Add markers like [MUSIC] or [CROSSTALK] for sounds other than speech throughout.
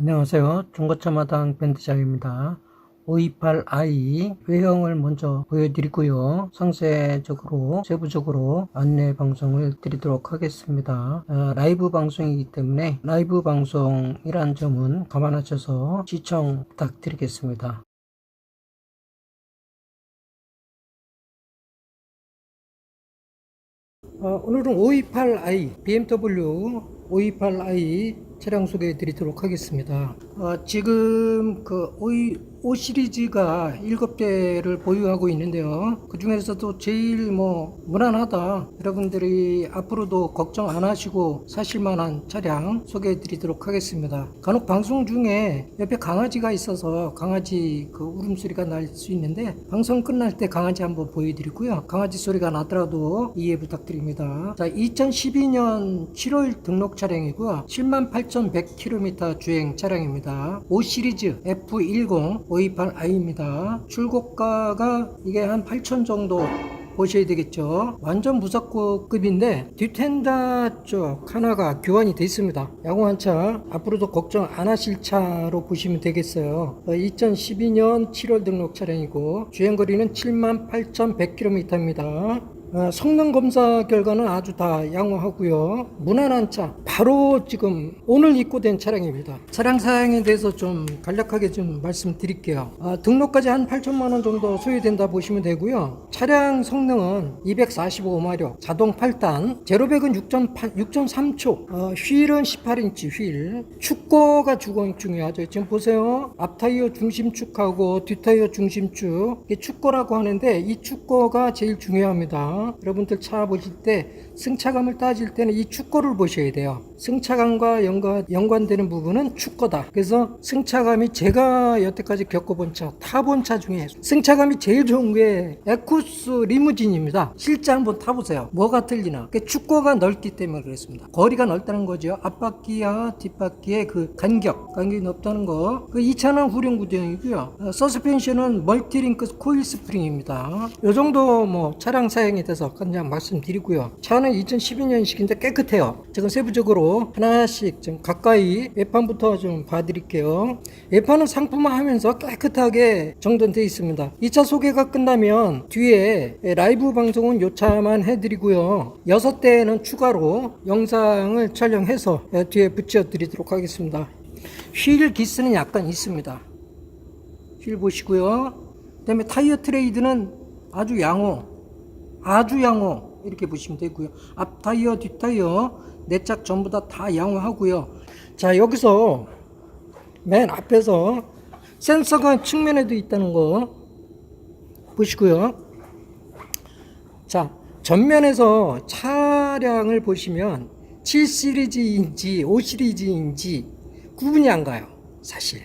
안녕하세요. 중고차 마당 밴드장입니다. 528i 외형을 먼저 보여드리고요. 상세적으로 세부적으로 안내 방송을 드리도록 하겠습니다. 어, 라이브 방송이기 때문에 라이브 방송이란 점은 감안하셔서 시청 부탁드리겠습니다. 어, 오늘은 528i BMW 528i 차량 소개해 드리도록 하겠습니다. 어, 지금 그 5, 5 시리즈가 7대를 보유하고 있는데요. 그 중에서도 제일 뭐 무난하다. 여러분들이 앞으로도 걱정 안 하시고 사실 만한 차량 소개해 드리도록 하겠습니다. 간혹 방송 중에 옆에 강아지가 있어서 강아지 그 울음소리가 날 수 있는데 방송 끝날 때 강아지 한번 보여드리고요. 강아지 소리가 나더라도 이해 부탁드립니다. 자, 2012년 7월 등록 차량이고요. 78,100km 주행 차량입니다. 5 시리즈 F10 528i입니다. 출고가가 이게 한 8천 정도 보셔야 되겠죠. 완전 무사고급인데 뒷텐다 쪽 하나가 교환이 돼 있습니다. 양호한 차 앞으로도 걱정 안 하실 차로 보시면 되겠어요. 2012년 7월 등록 차량이고 주행거리는 78,100km입니다. 어, 성능 검사 결과는 아주 다 양호하고요. 무난한 차, 바로 지금 오늘 입고된 차량입니다. 차량 사양에 대해서 좀 간략하게 좀 말씀드릴게요. 아, 등록까지 한 8천만 원 정도 소요된다 보시면 되고요. 차량 성능은 245마력, 자동 8단, 제로백은 6.8, 6.3초, 어, 휠은 18인치 휠, 축거가 주거 중요하죠. 지금 보세요. 앞 타이어 중심축하고 뒷 타이어 중심축, 이게 축거라고 하는데 이 축거가 제일 중요합니다. 여러분들 차 보실 때 승차감을 따질 때는 이 축거를 보셔야 돼요. 승차감과 연관, 연관되는 부분은 축거다. 그래서 승차감이 제가 여태까지 겪어본 차, 타본 차 중에 승차감이 제일 좋은 게 에쿠스 리무진입니다. 실제 한번 타보세요. 뭐가 틀리나? 그 축거가 넓기 때문에 그렇습니다. 거리가 넓다는 거죠. 앞바퀴와 뒷바퀴의 그 간격, 간격이 넓다는 거. 그이 차는 후륜 구동이고요. 어, 서스펜션은 멀티링크 코일 스프링입니다. 요 정도 뭐 차량 사양 에 대해서 그냥 말씀드리고요. 차는 2012년식인데 깨끗해요. 지금 세부적으로 하나씩 좀 가까이 외판부터 좀 봐드릴게요. 외판은 상품화하면서 깨끗하게 정돈되어 있습니다. 이 차 소개가 끝나면 뒤에 라이브 방송은 요 차만 해드리고요. 여섯 대는 추가로 영상을 촬영해서 뒤에 붙여드리도록 하겠습니다. 휠 기스는 약간 있습니다. 휠 보시고요. 그 다음에 타이어 트레이드는 아주 양호, 아주 양호 이렇게 보시면 되고요. 앞 타이어, 뒷 타이어 네짝 전부 다 다 양호하고요. 자 여기서 맨 앞에서 센서가 측면에도 있다는 거 보시고요. 자 전면에서 차량을 보시면 7 시리즈인지 5 시리즈인지 구분이 안 가요. 사실.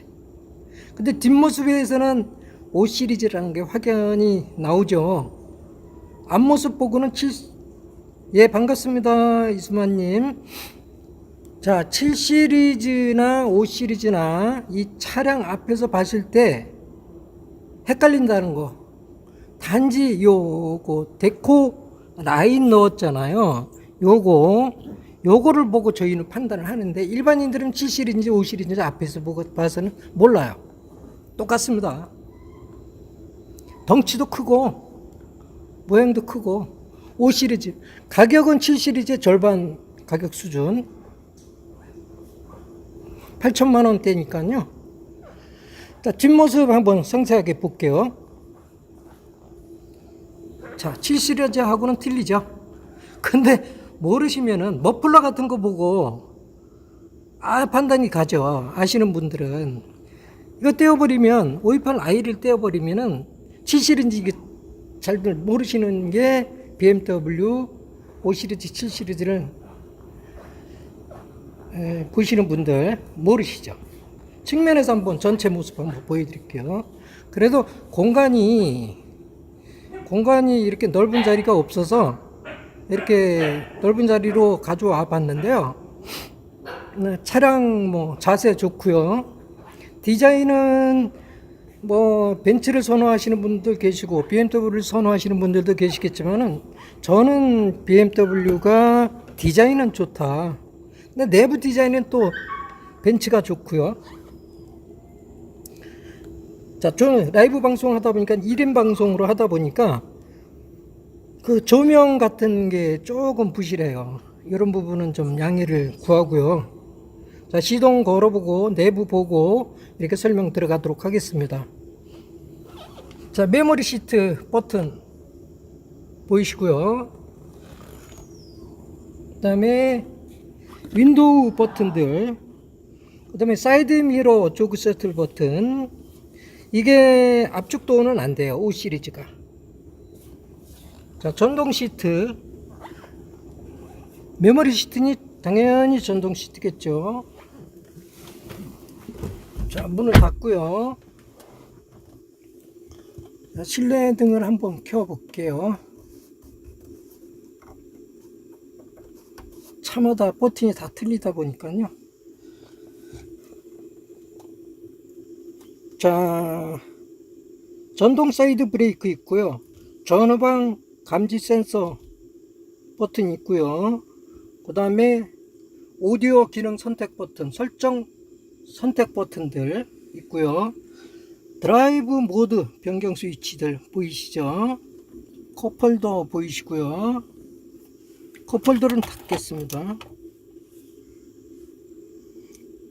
근데 뒷모습에서는 5 시리즈라는 게 확연히 나오죠. 앞모습 보고는 7, 예, 반갑습니다. 이수만님. 자, 7 시리즈나 5 시리즈나 이 차량 앞에서 봤을 때 헷갈린다는 거. 단지 요거 데코 라인 넣었잖아요. 요거 요거를 보고 저희는 판단을 하는데 일반인들은 7 시리즈인지 5 시리즈인지 앞에서 보고 봐서는 몰라요. 똑같습니다. 덩치도 크고 모양도 크고 5 시리즈 가격은 7 시리즈의 절반 가격 수준 8천만 원대니까요. 자, 뒷모습 한번 상세하게 볼게요. 자, 7 시리즈하고는 틀리죠. 근데 모르시면은 머플러 같은 거 보고 아 판단이 가죠. 아시는 분들은 이거 떼어버리면 528i를 떼어버리면은 7 시리즈 이게 잘 모르시는 게 BMW 5 시리즈, 7 시리즈를 에, 보시는 분들 모르시죠. 측면에서 한번 전체 모습 한번 보여드릴게요. 그래도 공간이 공간이 이렇게 넓은 자리가 없어서 이렇게 넓은 자리로 가져와 봤는데요. 네, 차량 뭐 자세 좋고요. 디자인은 뭐 벤츠를 선호하시는 분들 계시고 BMW를 선호하시는 분들도 계시겠지만은 저는 BMW가 디자인은 좋다. 근데 내부 디자인은 또 벤츠가 좋고요. 자, 저는 라이브 방송 하다 보니까 1인 방송으로 하다 보니까 그 조명 같은 게 조금 부실해요. 이런 부분은 좀 양해를 구하고요. 자, 시동 걸어보고 내부 보고 이렇게 설명 들어가도록 하겠습니다. 자, 메모리 시트 버튼 보이시고요. 그 다음에 윈도우 버튼들, 그 다음에 사이드 미러 조그 셔틀 버튼, 이게 압축 도어는 안 돼요. 5 시리즈가. 자, 전동 시트. 메모리 시트니 당연히 전동 시트겠죠. 자, 문을 닫고요. 자, 실내 등을 한번 켜 볼게요. 차마다 버튼이 다 틀리다 보니까요. 자, 전동 사이드 브레이크 있고요. 전후방 감지 센서 버튼 있고요. 그 다음에 오디오 기능 선택 버튼, 설정 선택 버튼들 있고요. 드라이브 모드 변경 스위치들 보이시죠? 컵홀더 보이시고요. 컵홀더는 닫겠습니다.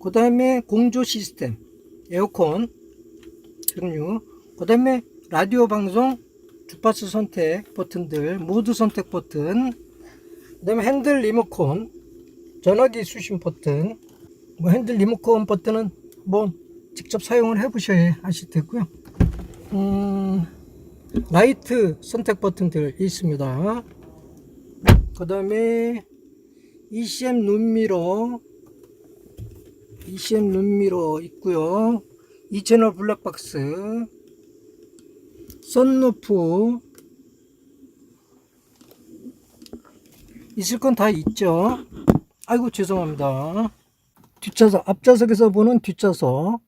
그 다음에 공조 시스템, 에어컨, 등류. 그 다음에 라디오 방송, 주파수 선택 버튼들, 모드 선택 버튼, 그 다음에 핸들 리모컨, 전화기 수신 버튼, 뭐 핸들 리모컨 버튼은 뭐 직접 사용을 해 보셔야 아실 테고요. 음, 라이트 선택 버튼들 있습니다. 그 다음에 ECM 룸미러, ECM 룸미러 있고요. 2채널 블랙박스, 썬루프, 있을 건 다 있죠. 아이고, 죄송합니다. 뒷좌석, 앞좌석에서 보는 뒷좌석.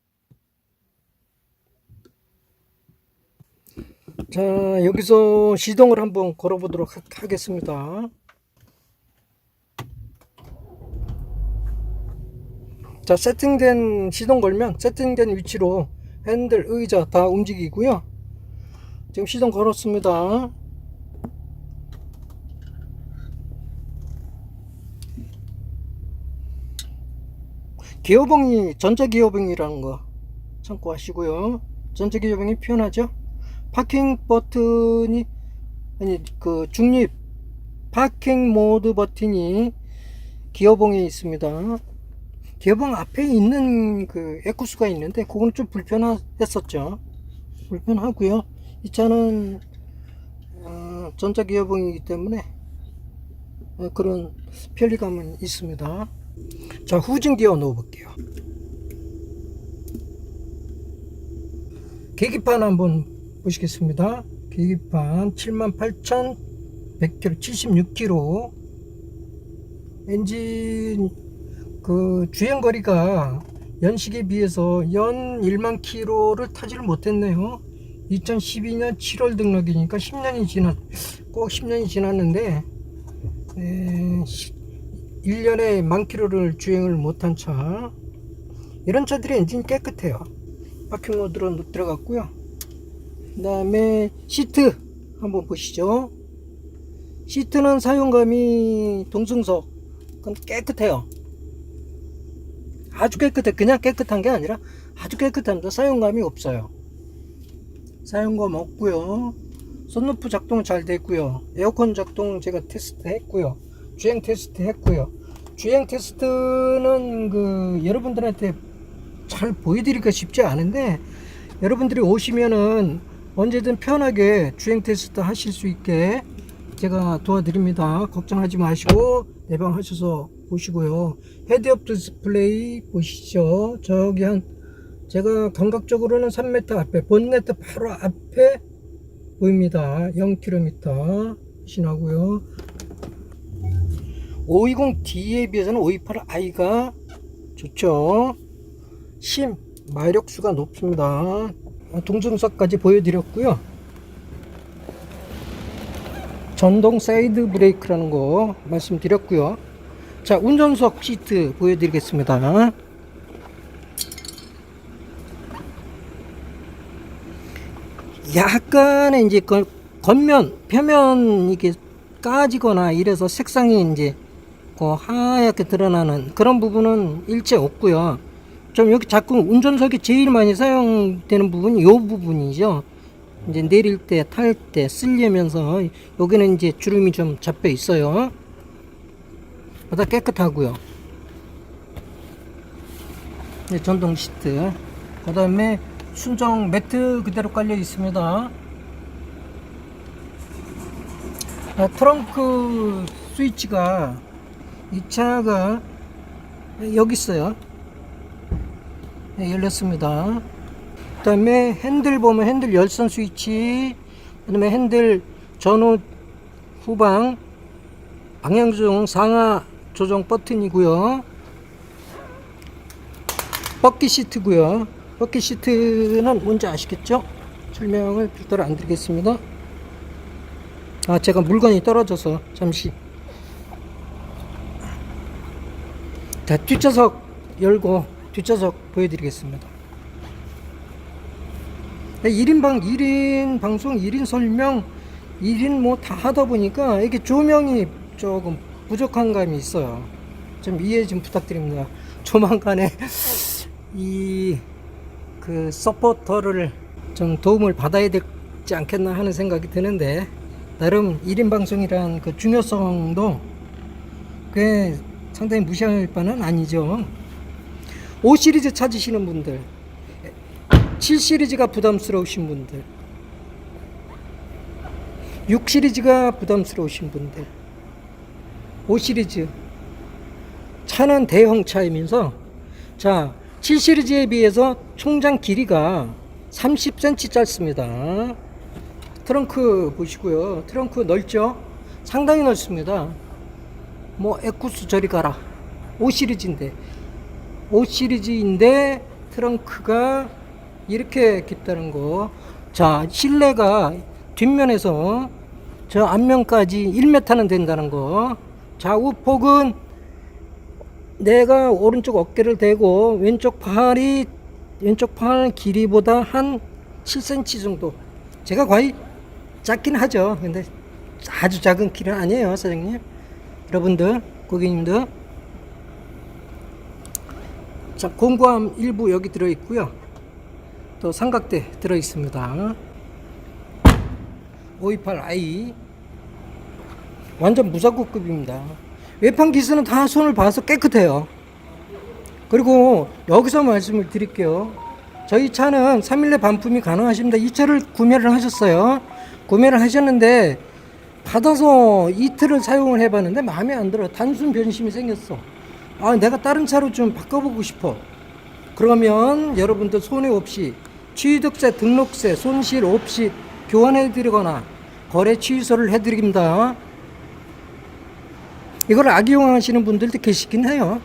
자, 여기서 시동을 한번 걸어 보도록 하, 하겠습니다. 자, 세팅된, 시동 걸면 세팅된 위치로 핸들, 의자 다 움직이고요. 지금 시동 걸었습니다. 기어봉이 전자기어봉이라는 거 참고하시고요. 전자기어봉이 표현하죠. 파킹 버튼이 아니 그 중립 파킹 모드 버튼이 기어봉에 있습니다. 기어봉 앞에 있는 그 에쿠스가 있는데 그건 좀 불편했었죠. 불편하고요. 이 차는 어, 전자 기어봉이기 때문에 어, 그런 편리감은 있습니다. 자, 후진 기어 넣어 볼게요. 계기판 한번 보시겠습니다. 계기판 78,100km, 76km. 엔진 그 주행 거리가 연식에 비해서 연 1만 킬로를 타지를 못했네요. 2012년 7월 등록이니까 10년이 지났, 꼭 10년이 지났는데, 에, 1년에 만 킬로를 주행을 못한 차. 이런 차들이 엔진이 깨끗해요. 파킹 모드로 들어갔고요. 그 다음에 시트 한번 보시죠. 시트는 사용감이 동승석. 그건 깨끗해요. 아주 깨끗해. 그냥 깨끗한 게 아니라 아주 깨끗합니다. 사용감이 없어요. 사용감 없고요. 선루프 작동 잘 됐고요. 에어컨 작동 제가 테스트 했고요. 주행 테스트 했고요. 주행 테스트는 그 여러분들한테 잘 보여드리기가 쉽지 않은데 여러분들이 오시면은 언제든 편하게 주행 테스트 하실 수 있게 제가 도와드립니다. 걱정하지 마시고 내방하셔서 보시고요. 헤드업 디스플레이 보시죠. 저기 한 제가 감각적으로는 3m 앞에 본네트 바로 앞에 보입니다. 0km 신하고요. 520D에 비해서는 528i가 좋죠. 심 마력수가 높습니다. 동승석까지 보여드렸고요. 전동 사이드 브레이크라는 거 말씀드렸고요. 자, 운전석 시트 보여드리겠습니다. 약간의 이제 그 겉면 표면 이게 까지거나 이래서 색상이 이제 그 하얗게 드러나는 그런 부분은 일체 없고요. 좀 여기 자꾸 운전석에 제일 많이 사용되는 부분이 요 부분이죠. 이제 내릴 때, 탈때 쓰려면서 여기는 이제 주름이 좀 잡혀 있어요. 보다 깨끗하고요. 네, 전동 시트. 그 다음에 순정 매트 그대로 깔려 있습니다. 아, 트렁크 스위치가 이 차가 여기 있어요. 네, 열렸습니다. 그 다음에 핸들 보면 핸들 열선 스위치, 그 다음에 핸들 전후 후방 방향 조정 상하 조정 버튼이고요. 버킷 시트고요. 버킷 시트는 뭔지 아시겠죠? 설명을 별도로 안 드리겠습니다. 아, 제가 물건이 떨어져서 잠시. 자, 뒷좌석 열고 뒷좌석 보여드리겠습니다. 1인 방, 1인 방송, 1인 설명, 1인 뭐 다 하다 보니까 이게 조명이 조금 부족한 감이 있어요. 좀 이해 좀 부탁드립니다. 조만간에 [LAUGHS] 이 그 서포터를 좀 도움을 받아야 되지 않겠나 하는 생각이 드는데 나름 1인 방송이란 그 중요성도 꽤 상당히 무시할 바는 아니죠. 5 시리즈 찾으시는 분들, 7 시리즈가 부담스러우신 분들, 6 시리즈가 부담스러우신 분들, 5 시리즈 차는 대형 차이면서 자, 7 시리즈에 비해서 총장 길이가 30cm 짧습니다. 트렁크 보시고요. 트렁크 넓죠? 상당히 넓습니다. 뭐 에쿠스 저리 가라. 5 시리즈인데 5 시리즈인데 트렁크가 이렇게 깊다는 거. 자, 실내가 뒷면에서 저 앞면까지 1m는 된다는 거. 좌우 폭은 내가 오른쪽 어깨를 대고 왼쪽 팔이 왼쪽 팔 길이보다 한 7cm 정도. 제가 거의 작긴 하죠. 근데 아주 작은 길은 아니에요, 사장님. 여러분들, 고객님들. 자, 공구함 일부 여기 들어 있고요. 또 삼각대 들어 있습니다. 528i 완전 무사고급입니다. 외판 기스는 다 손을 봐서 깨끗해요. 그리고 여기서 말씀을 드릴게요. 저희 차는 3일 내 반품이 가능하십니다. 이 차를 구매를 하셨어요. 구매를 하셨는데 받아서 이틀을 사용을 해봤는데 마음에 안 들어. 단순 변심이 생겼어. 아, 내가 다른 차로 좀 바꿔보고 싶어. 그러면 여러분들 손해 없이 취득세, 등록세, 손실 없이 교환해 드리거나 거래 취소를 해 드립니다. 이걸 악용하시는 분들도 계시긴 해요.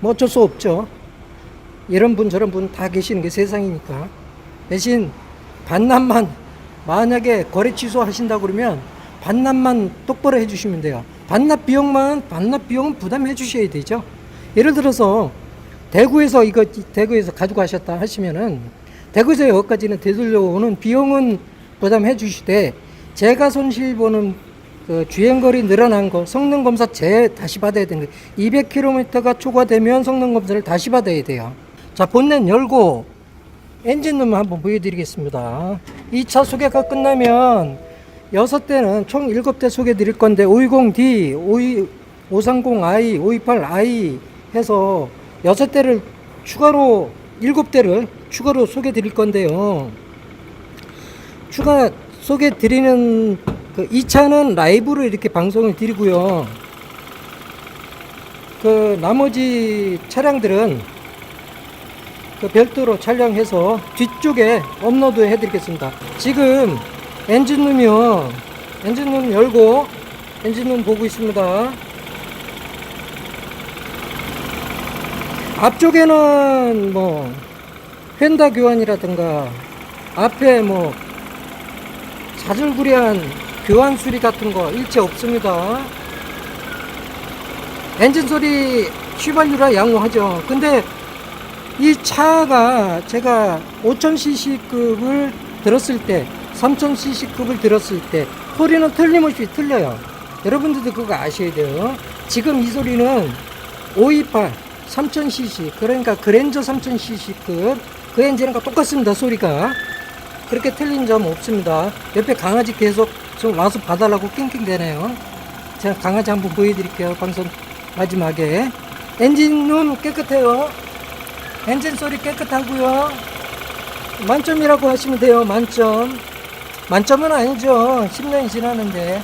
뭐 어쩔 수 없죠. 이런 분 저런 분 다 계시는 게 세상이니까. 대신 반납만 만약에 거래 취소하신다 그러면 반납만 똑바로 해주시면 돼요. 반납 비용만 반납 비용은 부담해 주셔야 되죠. 예를 들어서 대구에서 이거 대구에서 가지고 가셨다 하시면은 대구에서 여기까지는 되돌려오는 비용은 부담해 주시되 제가 손실 보는 그 주행거리 늘어난 거 성능 검사 재 다시 받아야 되는 거 200km가 초과되면 성능 검사를 다시 받아야 돼요. 자 본넷 열고 엔진 룸 한번 보여드리겠습니다. 이차 소개가 끝나면 여섯 대는 총 일곱 대 소개 드릴 건데 520D, 530i, 528i 해서 여섯 대를 추가로 일곱 대를 추가로 소개 드릴 건데요. 추가 소개 드리는 그이 차는 라이브로 이렇게 방송을 드리고요. 그 나머지 차량들은 그 별도로 촬영해서 뒤쪽에 업로드 해드리겠습니다. 지금 엔진룸이요. 엔진룸 열고 엔진룸 보고 있습니다. 앞쪽에는 뭐 휀다 교환이라든가 앞에 뭐 자질구레한 교환 수리 같은 거 일체 없습니다. 엔진 소리 휘발유라 양호하죠. 근데 이 차가 제가 5000cc급을 들었을 때 3000cc급을 들었을 때 소리는 틀림없이 틀려요. 여러분들도 그거 아셔야 돼요. 지금 이 소리는 528 3000cc 그러니까 그랜저 3000cc급 그 엔진과 똑같습니다. 소리가 그렇게 틀린 점 없습니다. 옆에 강아지 계속 좀 와서 봐달라고 낑낑대네요. 제가 강아지 한번 보여드릴게요. 방송 마지막에 엔진룸 깨끗해요. 엔진 소리 깨끗하고요. 만점이라고 하시면 돼요. 만점. 만점은 아니죠. 10년이 지났는데.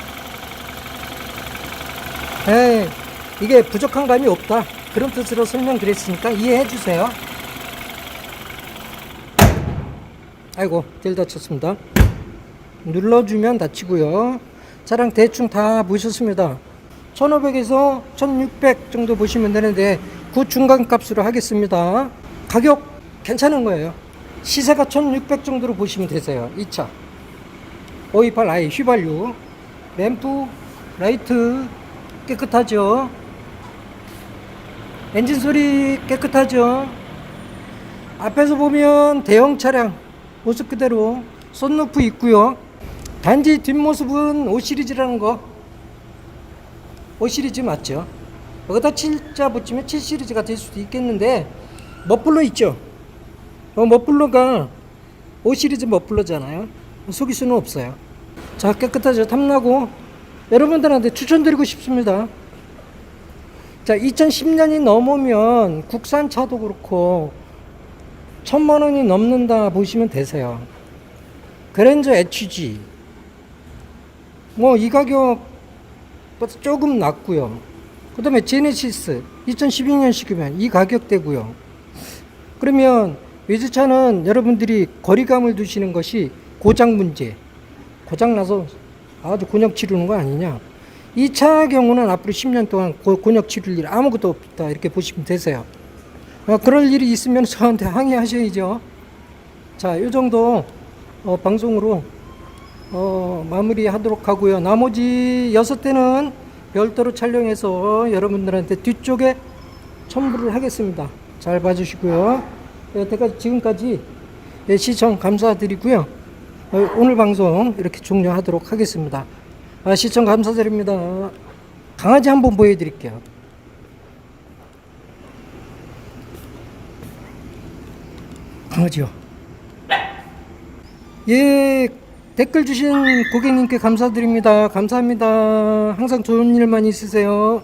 에이, 이게 부족한 감이 없다. 그런 뜻으로 설명드렸으니까 이해해 주세요. 아이고, 딜 다쳤습니다. 눌러주면 다치고요. 차량 대충 다 보셨습니다. 1500에서 1600 정도 보시면 되는데 그 중간 값으로 하겠습니다. 가격 괜찮은 거예요. 시세가 1600 정도로 보시면 되세요. 이 차. 528i 휘발유. 램프, 라이트 깨끗하죠. 엔진 소리 깨끗하죠. 앞에서 보면 대형 차량 모습 그대로 썬루프 있고요. 단지 뒷모습은 5 시리즈라는 거. 5 시리즈 맞죠? 여기다 7자 붙이면 7 시리즈가 될 수도 있겠는데 머플러 있죠? 어, 머플러가 5 시리즈 머플러잖아요. 속일 수는 없어요. 자 깨끗하죠? 탐나고 여러분들한테 추천드리고 싶습니다. 자 2010년이 넘으면 국산차도 그렇고 천만 원이 넘는다 보시면 되세요. 그랜저 HG 뭐 이 가격 조금 낮고요. 그 다음에 제네시스 2012년식이면 이 가격대고요. 그러면 외제차는 여러분들이 거리감을 두시는 것이 고장 문제. 고장 나서 아주 곤욕 치르는 거 아니냐. 이 차 경우는 앞으로 10년 동안 고- 곤욕 치를 일 아무것도 없다. 이렇게 보시면 되세요. 어, 그럴 일이 있으면 저한테 항의하셔야죠. 자, 이 정도 어, 방송으로 어, 마무리하도록 하고요. 나머지 여섯 대는 별도로 촬영해서 여러분들한테 뒤쪽에 첨부를 하겠습니다. 잘 봐주시고요. 여태까지 지금까지 예, 시청 감사드리고요. 어, 오늘 방송 이렇게 종료하도록 하겠습니다. 아, 시청 감사드립니다. 강아지 한번 보여드릴게요. 강아지요. 예, 댓글 주신 고객님께 감사드립니다. 감사합니다. 항상 좋은 일만 있으세요.